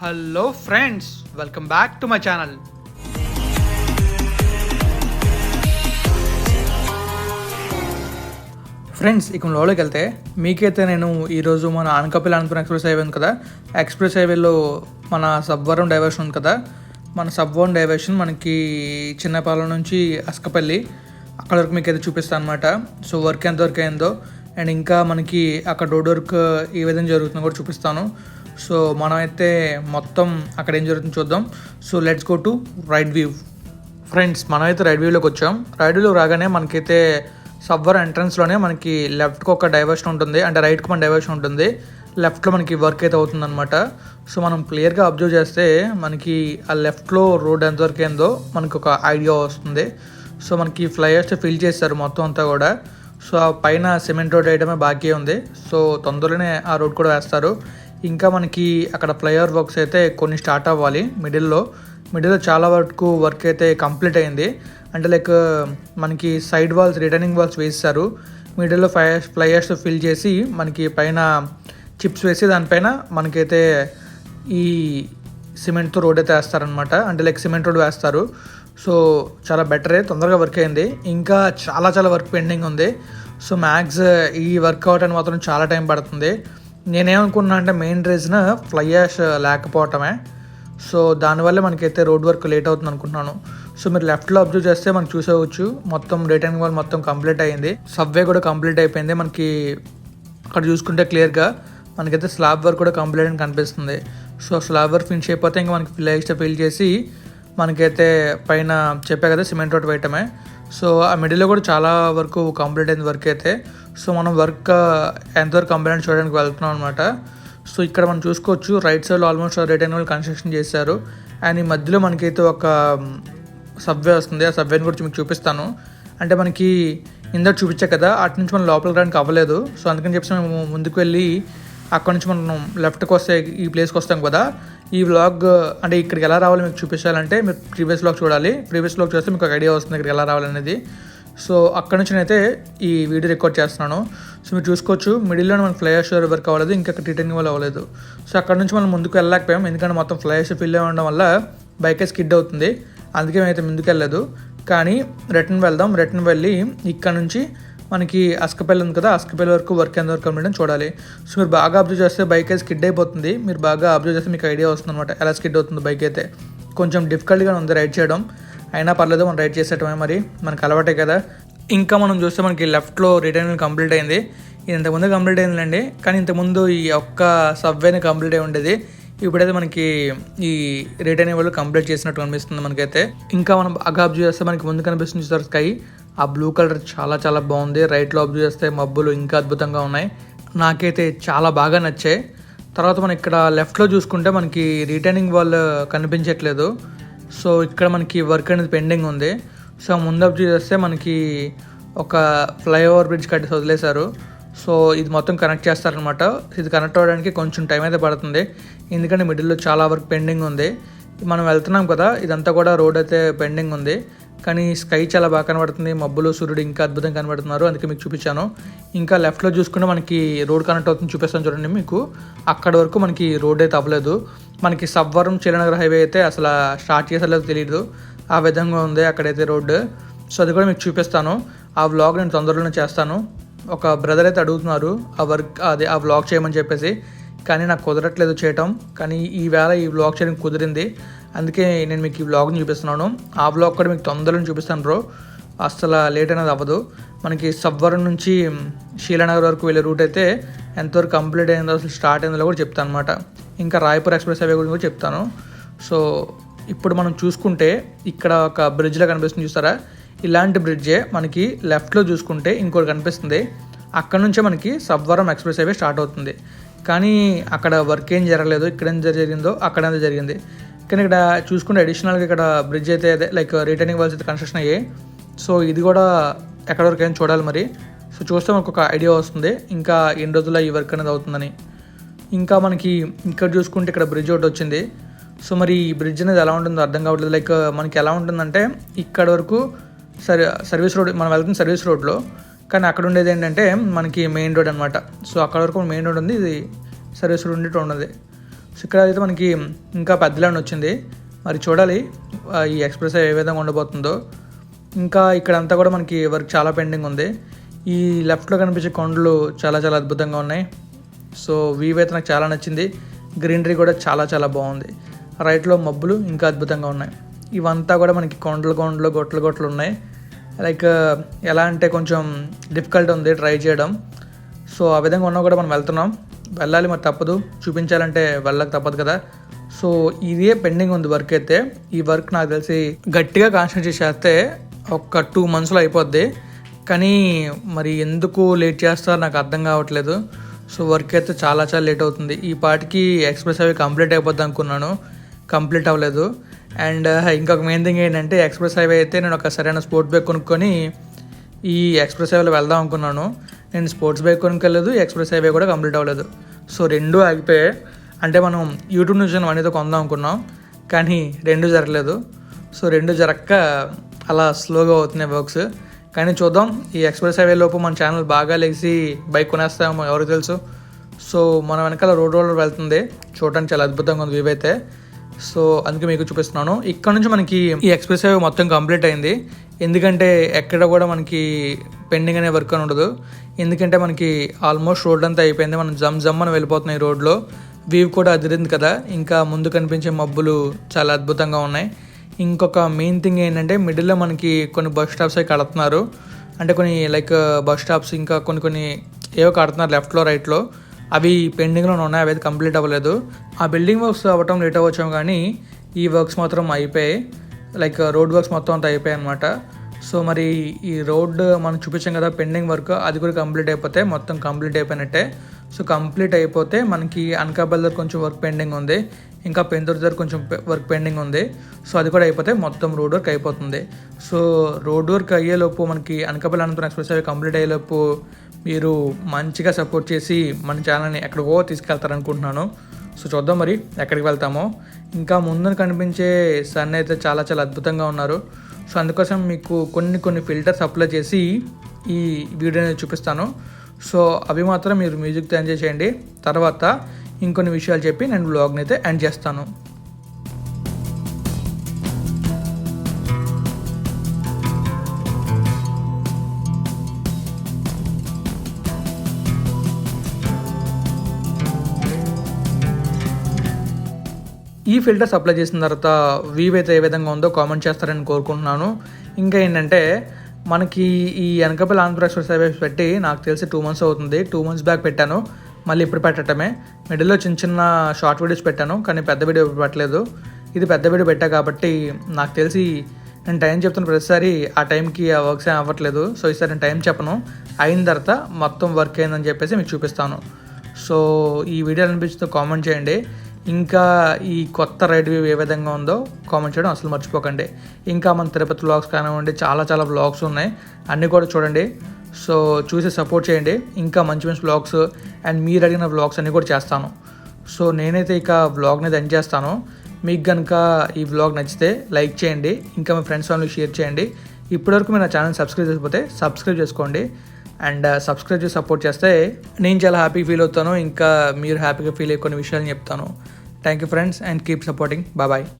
Hello friends welcome back to my channel friends ఇక లోపలికి వెళ్తే మీకైతే నేను ఈరోజు మన అనకాపల్లి అనంతపురం ఎక్స్ప్రెస్ హైవే ఉంది కదా? ఎక్స్ప్రెస్ హైవేలో మన సబ్వరం డైవర్షన్ ఉంది కదా? మన సబ్వరం డైవర్షన్ మనకి చిన్నపాలెం నుంచి అస్కపల్లి. అక్కడ వరకు మీకు అయితే చూపిస్తాను అనమాట సో వర్క్ ఎంతవరకు అయిందో. అండ్ ఇంకా మనకి అక్కడ రోడ్ వర్క్ ఏ విధంగా జరుగుతుందో కూడా చూపిస్తాను. సో మనమైతే మొత్తం అక్కడ ఏం జరుగుతుందో చూద్దాం. So let's go to right view friends మనమైతే రైట్ వ్యూలోకి వచ్చాం. రైట్ వ్యూలో రాగానే మనకైతే సబ్వర్ ఎంట్రన్స్లోనే మనకి లెఫ్ట్కి ఒక డైవర్షన్ ఉంటుంది. అంటే రైట్కి మన డైవర్షన్ ఉంటుంది. లెఫ్ట్లో మనకి వర్క్ అయితే అవుతుందన్నమాట. సో మనం క్లియర్గా అబ్జర్వ్ చేస్తే మనకి ఆ లెఫ్ట్లో రోడ్ ఎంతవరకు ఏందో మనకి ఒక ఐడియా వస్తుంది. సో మనకి ఫ్లైఓవర్స్ ఫిల్ చేస్తారు మొత్తం అంతా కూడా. సో ఆ పైన సిమెంట్ రోడ్ వేయడమే బాకీ ఉంది. సో తొందరలోనే ఆ రోడ్ కూడా వేస్తారు. ఇంకా మనకి అక్కడ ఫ్లైఓవర్ వర్క్స్ అయితే కొన్ని స్టార్ట్ అవ్వాలి. మిడిల్లో మిడిల్లో చాలా వరకు వర్క్ అయితే కంప్లీట్ అయింది. అంటే లైక్ మనకి సైడ్ వాల్స్ రిటర్నింగ్ వాల్స్ వేస్తారు. మిడిల్లో ఫ్లైయర్స్ ఫ్లైయర్స్ ఫిల్ చేసి మనకి పైన చిప్స్ వేసి దానిపైన మనకైతే ఈ సిమెంట్తో రోడ్ అయితే వేస్తారనమాట అంటే లైక్ సిమెంట్ రోడ్ వేస్తారు. సో చాలా బెటరే తొందరగా వర్క్ అయింది. ఇంకా చాలా చాలా వర్క్ పెండింగ్ ఉంది. సో మ్యాక్స్ ఈ వర్క్ అని మాత్రం చాలా టైం పడుతుంది. నేనేమనుకున్నా అంటే మెయిన్ రీజన్ ఫ్లై యాష్ లేకపోవటమే. సో దానివల్ల మనకైతే రోడ్ వర్క్ లేట్ అవుతుంది అనుకుంటున్నాను. సో మీరు లెఫ్ట్లో అబ్జర్వ్ చేస్తే మనం చూసేవచ్చు. మొత్తం రిటర్నింగ్ వాల్ మొత్తం కంప్లీట్ అయ్యింది సబ్వే కూడా కంప్లీట్ అయిపోయింది. మనకి అక్కడ చూసుకుంటే క్లియర్గా మనకైతే స్లాబ్ వర్క్ కూడా కంప్లీట్ అని కనిపిస్తుంది. సో స్లాబ్ వర్క్ ఫినిష్ అయిపోతే ఇంకా మనకి ఫిల్ ఎక్స్ట్రా ఫిల్ చేసి మనకైతే పైన చెప్పా కదా సిమెంట్ రోడ్ వేయటమే. సో ఆ మిడిల్లో కూడా చాలా వరకు కంప్లీట్ అయింది వర్క్ అయితే. సో మనం వర్క్ ఎంతవరకు కంప్లీట్ చూడడానికి వెళ్తున్నాం అనమాట సో ఇక్కడ మనం చూసుకోవచ్చు రైట్ సైడ్లో ఆల్మోస్ట్ రిటర్న్ వాళ్ళు కన్స్ట్రక్షన్ చేశారు. అండ్ ఈ మధ్యలో మనకైతే ఒక సబ్వే వస్తుంది. ఆ సబ్వేని గురించి మీకు చూపిస్తాను. అంటే మనకి ఇందాక చూపించా కదా అటు నుంచి మనం లోపలికి రావడానికి అవ్వలేదు. సో అందుకని చెప్పి మేము ముందుకు వెళ్ళి అక్కడ నుంచి మనం లెఫ్ట్కి వస్తే ఈ ప్లేస్కి వస్తాం కదా. ఈ వ్లాగ్ అంటే ఇక్కడికి ఎలా రావాలో మీకు చూపించాలంటే మీరు ప్రీవియస్ వ్లాగ్ చూడాలి. ప్రీవియస్ వ్లాగ్ చూస్తే మీకు ఒక ఐడియా వస్తుంది ఇక్కడికి ఎలా రావాలనేది. సో అక్కడ నుంచి అయితే ఈ వీడియో రికార్డ్ చేస్తున్నాను. సో మీరు చూసుకోవచ్చు మిడిల్లో మనకి ఫ్లైయర్స్ వర్క్ అవ్వలేదు ఇంకా రిటర్నింగ్ వల్ల అవ్వలేదు. సో అక్కడ నుంచి మనం ముందుకు వెళ్ళలేకపోయాం ఎందుకంటే మొత్తం ఫ్లైయర్స్ ఫిల్ ఉండడం వల్ల బైక్ స్కిడ్ అవుతుంది. అందుకే మేమైతే ముందుకు వెళ్ళలేదు. కానీ రిటర్న్ వెళ్దాం రిటర్న్ వెళ్ళి ఇక్కడ నుంచి మనకి అస్కపల్లి ఉంది కదా అస్కపల్లి వరకు వర్క్ ఎంత వరకు కంప్లీట్ చూడాలి. సో మీరు బాగా అబ్జర్వ్ చేస్తే బైక్ అయితే స్కిడ్ అయిపోతుంది. మీరు బాగా అబ్జర్వ్ చేస్తే మీకు ఐడియా వస్తుంది అనమాట ఎలా స్కిడ్ అవుతుంది బైక్ అయితే. కొంచెం డిఫికల్ట్గా ఉంది రైడ్ చేయడం. అయినా పర్లేదు మనం రైడ్ చేసేటమే మరి. మనకు అలవాటే కదా. ఇంకా మనం చూస్తే మనకి లెఫ్ట్లో రిటర్న్ కంప్లీట్ అయింది. ఇది ఇంతకుముందు కంప్లీట్ అయిందిలేండి. కానీ ఇంతకుముందు ఈ ఒక్క సబ్వేని కంప్లీట్ అయి ఉండేది. ఇప్పుడైతే మనకి ఈ రిటర్న్ వాళ్ళు కంప్లీట్ చేసినట్టు కనిపిస్తుంది మనకైతే. ఇంకా మనం బాగా అబ్జర్వ్ చేస్తే మనకి ముందు కనిపిస్తుంది చూస్తారు స్కై ఆ బ్లూ కలర్ చాలా చాలా బాగుంది. రైట్లో అబ్జర్వ్ చేస్తే మబ్బులు ఇంకా అద్భుతంగా ఉన్నాయి. నాకైతే చాలా బాగా నచ్చాయి. తర్వాత మనం ఇక్కడ లెఫ్ట్లో చూసుకుంటే మనకి రిటర్నింగ్ వాళ్ళు కనిపించట్లేదు. సో ఇక్కడ మనకి వర్క్ అనేది పెండింగ్ ఉంది. సో ముందపు చూస్తే మనకి ఒక ఫ్లైఓవర్ బ్రిడ్జ్ కట్టేసి వదిలేశారు. సో ఇది మొత్తం కనెక్ట్ చేస్తారనమాట ఇది కనెక్ట్ అవ్వడానికి కొంచెం టైం అయితే పడుతుంది. ఎందుకంటే మిడిల్లో చాలా వర్క్ పెండింగ్ ఉంది. మనం వెళ్తున్నాం కదా ఇదంతా కూడా రోడ్ అయితే పెండింగ్ ఉంది. కానీ స్కై చాలా బాగా కనబడుతుంది మబ్బులు సూర్యుడు ఇంకా అద్భుతంగా కనబడుతున్నారు. అందుకే మీకు చూపించాను. ఇంకా లెఫ్ట్లో చూసుకుంటే మనకి రోడ్ కనెక్ట్ అవుతుంది చూపిస్తాను చూడండి మీకు. అక్కడ వరకు మనకి రోడ్ అయితే అవ్వలేదు. మనకి సబ్వరం చిలనగర్ హైవే అయితే అసలు స్టార్ట్ చేసేలేదు తెలియదు ఆ విధంగా ఉంది అక్కడైతే రోడ్డు. సో అది కూడా మీకు చూపిస్తాను. ఆ వ్లాగ్ నేను తొందరలోనే చేస్తాను. ఒక బ్రదర్ అయితే అడుగుతున్నారు ఆ వర్క్ అదే ఆ వ్లాగ్ చేయమని చెప్పేసి. కానీ నాకు కుదరట్లేదు చేయటం. కానీ ఈ వేళ ఈ వ్లాగ్ చేయడం కుదిరింది. అందుకే నేను మీకు ఈ వ్లాగ్ని చూపిస్తున్నాను. ఆ వ్లాగ్ కూడా మీకు తొందరలో చూపిస్తాను బ్రో. అసలు లేట్ అనేది అవ్వదు. మనకి సబ్వరం నుంచి శీలానగర్ వరకు వెళ్ళే రూట్ అయితే ఎంతవరకు కంప్లీట్ అయిందో అసలు స్టార్ట్ అయిందో కూడా చెప్తాను అనమాట ఇంకా రాయపూర్ ఎక్స్ప్రెస్ హైవే గురించి కూడా చెప్తాను. సో ఇప్పుడు మనం చూసుకుంటే ఇక్కడ ఒక బ్రిడ్జ్లో కనిపిస్తుంది చూస్తారా? ఇలాంటి బ్రిడ్జే మనకి లెఫ్ట్లో చూసుకుంటే ఇంకోటి కనిపిస్తుంది. అక్కడ నుంచే మనకి సబ్వరం ఎక్స్ప్రెస్ హైవే స్టార్ట్ అవుతుంది. కానీ అక్కడ వర్క్ ఏం జరగలేదు ఇక్కడ ఏం జరిగిందో అక్కడ ఎంత జరిగింది. కానీ ఇక్కడ చూసుకుంటే అడిషనల్గా ఇక్కడ బ్రిడ్జ్ అయితే అదే లైక్ రిటర్నింగ్ వాల్స్ అయితే కన్స్ట్రక్షన్ అయ్యాయి. సో ఇది కూడా ఎక్కడ వరకు అయినా చూడాలి మరి. సో చూస్తే మనకు ఒక ఐడియా వస్తుంది. ఇంకా ఎన్ని రోజుల్లో ఈ వర్క్ అనేది అవుతుందని. ఇంకా మనకి ఇక్కడ చూసుకుంటే ఇక్కడ బ్రిడ్జ్ ఒకటి వచ్చింది. సో మరి ఈ బ్రిడ్జ్ అనేది ఎలా ఉంటుందో అర్థం కావట్లేదు. లైక్ మనకి ఎలా ఉంటుందంటే ఇక్కడ వరకు సర్ సర్వీస్ రోడ్ మనం వెళ్తున్న సర్వీస్ రోడ్లో కానీ అక్కడ ఉండేది ఏంటంటే మనకి మెయిన్ రోడ్ అనమాట సో అక్కడ వరకు మెయిన్ రోడ్ ఉంది. ఇది సర్వీస్ రోడ్ ఉండేటి ఉన్నది. సో ఇక్కడ అయితే మనకి ఇంకా పెద్దలాండ్ వచ్చింది. మరి చూడాలి ఈ ఎక్స్ప్రెస్ ఏ విధంగా ఉండబోతుందో. ఇంకా ఇక్కడ అంతా కూడా మనకి వర్క్ చాలా పెండింగ్ ఉంది. ఈ లెఫ్ట్లో కనిపించే కొండలు చాలా చాలా అద్భుతంగా ఉన్నాయి. సో వీవ్ అయితే నాకు చాలా నచ్చింది. గ్రీనరీ కూడా చాలా చాలా బాగుంది. రైట్లో మబ్బులు ఇంకా అద్భుతంగా ఉన్నాయి. ఇవంతా కూడా మనకి కొండలు కొండలు గొట్టలు గొట్టలు ఉన్నాయి. లైక్ ఎలా అంటే కొంచెం డిఫికల్ట్ ఉంది ట్రై చేయడం. సో ఆ విధంగా ఉన్నా కూడా మనం వెళ్తున్నాం. వెళ్ళాలి మరి తప్పదు. చూపించాలంటే వెళ్ళక తప్పదు కదా. సో ఇదే పెండింగ్ ఉంది వర్క్ అయితే. ఈ వర్క్ నాకు తెలిసి గట్టిగా కాన్సన్ట్రేట్ చేస్తే ఒక టూ మంత్స్లో అయిపోద్ది. కానీ మరి ఎందుకు లేట్ చేస్తారో నాకు అర్థం కావట్లేదు. సో వర్క్ అయితే చాలా చాలా లేట్ అవుతుంది. ఈ పాటికి ఎక్స్ప్రెస్ హైవే కంప్లీట్ అయిపోద్ది అనుకున్నాను. కంప్లీట్ అవ్వలేదు. అండ్ uh, ఇంకొక మెయిన్ థింగ్ ఏంటంటే ఎక్స్ప్రెస్ హైవే అయితే నేను ఒక సరైన స్పోర్ట్ బైక్ కొనుక్కొని ఈ ఎక్స్ప్రెస్ హైవేలో వెళ్దాం అనుకున్నాను. నేను స్పోర్ట్స్ బైక్ కొనుక్కెళ్ళదు ఎక్స్ప్రెస్ హైవే కూడా కంప్లీట్ అవ్వలేదు. సో రెండు ఆగిపోయాయి. అంటే మనం యూట్యూబ్ నుంచి మనీతో కొందాం అనుకున్నాం కానీ రెండు జరగలేదు. సో రెండు జరక్క అలా స్లోగా అవుతున్నాయి వర్క్స్. కానీ చూద్దాం ఈ ఎక్స్ప్రెస్ హైవే లోపు మన ఛానల్ బాగా లేచి బైక్ కొనేస్తామో ఎవరికి తెలుసు. సో మన వెనకాల రోడ్ రోలర్ వెళ్తుంది. చూడడానికి చాలా అద్భుతంగా ఉంది వ్యూ అయితే. సో అందుకే మీకు చూపిస్తున్నాను. ఇక్కడ నుంచి మనకి ఈ ఎక్స్ప్రెస్ హైవే మొత్తం కంప్లీట్ అయింది. ఎందుకంటే ఎక్కడ కూడా మనకి పెండింగ్ అనే వర్క్ అని ఉండదు. ఎందుకంటే మనకి ఆల్మోస్ట్ రోడ్ అంతా అయిపోయింది. మనం జమ్ జమ్ అని వెళ్ళిపోతున్నాం ఈ రోడ్లో. వ్యూ కూడా అదిరింది కదా. ఇంకా ముందు కనిపించే మబ్బులు చాలా అద్భుతంగా ఉన్నాయి. ఇంకొక మెయిన్ థింగ్ ఏంటంటే మిడిల్లో మనకి కొన్ని బస్ స్టాప్స్ అవి కడుతున్నారు. అంటే కొన్ని లైక్ బస్ స్టాప్స్ ఇంకా కొన్ని కొన్ని ఏవో కడుతున్నారు లెఫ్ట్లో రైట్లో అవి పెండింగ్లో ఉన్నాయి అవి అయితే కంప్లీట్ అవ్వలేదు. ఆ బిల్డింగ్ వర్క్స్ అవ్వటం లేట్ అవ్వచ్చాం కానీ ఈ వర్క్స్ మాత్రం అయిపోయాయి. లైక్ రోడ్ వర్క్స్ మొత్తం అంతా అయిపోయాయి అనమాట సో మరి ఈ రోడ్ మనం చూపించాం కదా పెండింగ్ వర్క్ అది కూడా కంప్లీట్ అయిపోతే మొత్తం కంప్లీట్ అయిపోయినట్టే. సో కంప్లీట్ అయిపోతే మనకి అనకాపల్లి దగ్గర కొంచెం వర్క్ పెండింగ్ ఉంది. ఇంకా పెందూరు దగ్గర కొంచెం వర్క్ పెండింగ్ ఉంది. సో అది కూడా అయిపోతే మొత్తం రోడ్ వర్క్ అయిపోతుంది. సో రోడ్ వర్క్ అయ్యేలోపు మనకి అనకాపల్లి అనంతరం ఎక్స్ప్రెస్ అవి కంప్లీట్ అయ్యేలోపు మీరు మంచిగా సపోర్ట్ చేసి మన ఛానల్ని ఎక్కడికో తీసుకెళ్తారనుకుంటున్నాను. సో చూద్దాం మరి ఎక్కడికి వెళ్తామో. ఇంకా ముందు కనిపించే సన్ అయితే చాలా చాలా అద్భుతంగా ఉన్నారు. సో అందుకోసం మీకు కొన్ని కొన్ని ఫిల్టర్స్ అప్లై చేసి ఈ వీడియోని చూపిస్తాను. సో అవి మాత్రం మీరు మ్యూజిక్తో ఎంజాయ్ చేయండి. తర్వాత ఇంకొన్ని విషయాలు చెప్పి నేను బ్లాగ్ని అయితే ఎండ్ చేస్తాను. ఈ ఫిల్టర్స్ అప్లై చేసిన తర్వాత వీవ్ అయితే ఏ విధంగా ఉందో కామెంట్ చేస్తారని కోరుకుంటున్నాను. ఇంకా ఏంటంటే మనకి ఈ వెనకపల్లి ఆంధ్రప్రదేశ్ సర్వీస్ పెట్టి నాకు తెలిసి టూ మంత్స్ అవుతుంది. టూ మంత్స్ బ్యాక్ పెట్టాను. మళ్ళీ ఇప్పుడు పెట్టడమే మిడిల్లో చిన్న చిన్న షార్ట్ వీడియోస్ పెట్టాను కానీ పెద్ద వీడియో పెట్టలేదు. ఇది పెద్ద వీడియో పెట్టా కాబట్టి నాకు తెలిసి నేను టైం చెప్తున్న ప్రతిసారి ఆ టైంకి ఆ వర్క్స్ ఏం అవ్వట్లేదు. సో ఈసారి నేను టైం చెప్పను. అయిన తర్వాత మొత్తం వర్క్ అయిందని చెప్పేసి మీకు చూపిస్తాను. సో ఈ వీడియో అనిపిస్తే కామెంట్ చేయండి. ఇంకా ఈ కొత్త రైడ్ వ్యూ ఏ విధంగా ఉందో కామెంట్ చేయడం అసలు మర్చిపోకండి. ఇంకా మన తిరుపతి బ్లాగ్స్ కానివ్వండి చాలా చాలా వ్లాగ్స్ ఉన్నాయి. అన్నీ కూడా చూడండి. సో చూసి సపోర్ట్ చేయండి. ఇంకా మంచి మంచి వ్లాగ్స్ అండ్ మీరు అడిగిన వ్లాగ్స్ అన్నీ కూడా చేస్తాను. సో నేనైతే ఇక బ్లాగ్ అనేది ఎండ్ చేస్తాను. మీకు కనుక ఈ వ్లాగ్ నచ్చితే లైక్ చేయండి. ఇంకా మీ ఫ్రెండ్స్ వాళ్ళకి షేర్ చేయండి. ఇప్పటివరకు మీరు నా ఛానల్ సబ్స్క్రైబ్ చేయకపోతే సబ్స్క్రైబ్ చేసుకోండి. అండ్ సబ్స్క్రైబ్ చేసి సపోర్ట్ చేస్తే నేను చాలా హ్యాపీ ఫీల్ అవుతాను. ఇంకా మీరు హ్యాపీగా ఫీల్ అయ్యే కొన్ని విషయాలు చెప్తాను. Thank you friends and keep supporting bye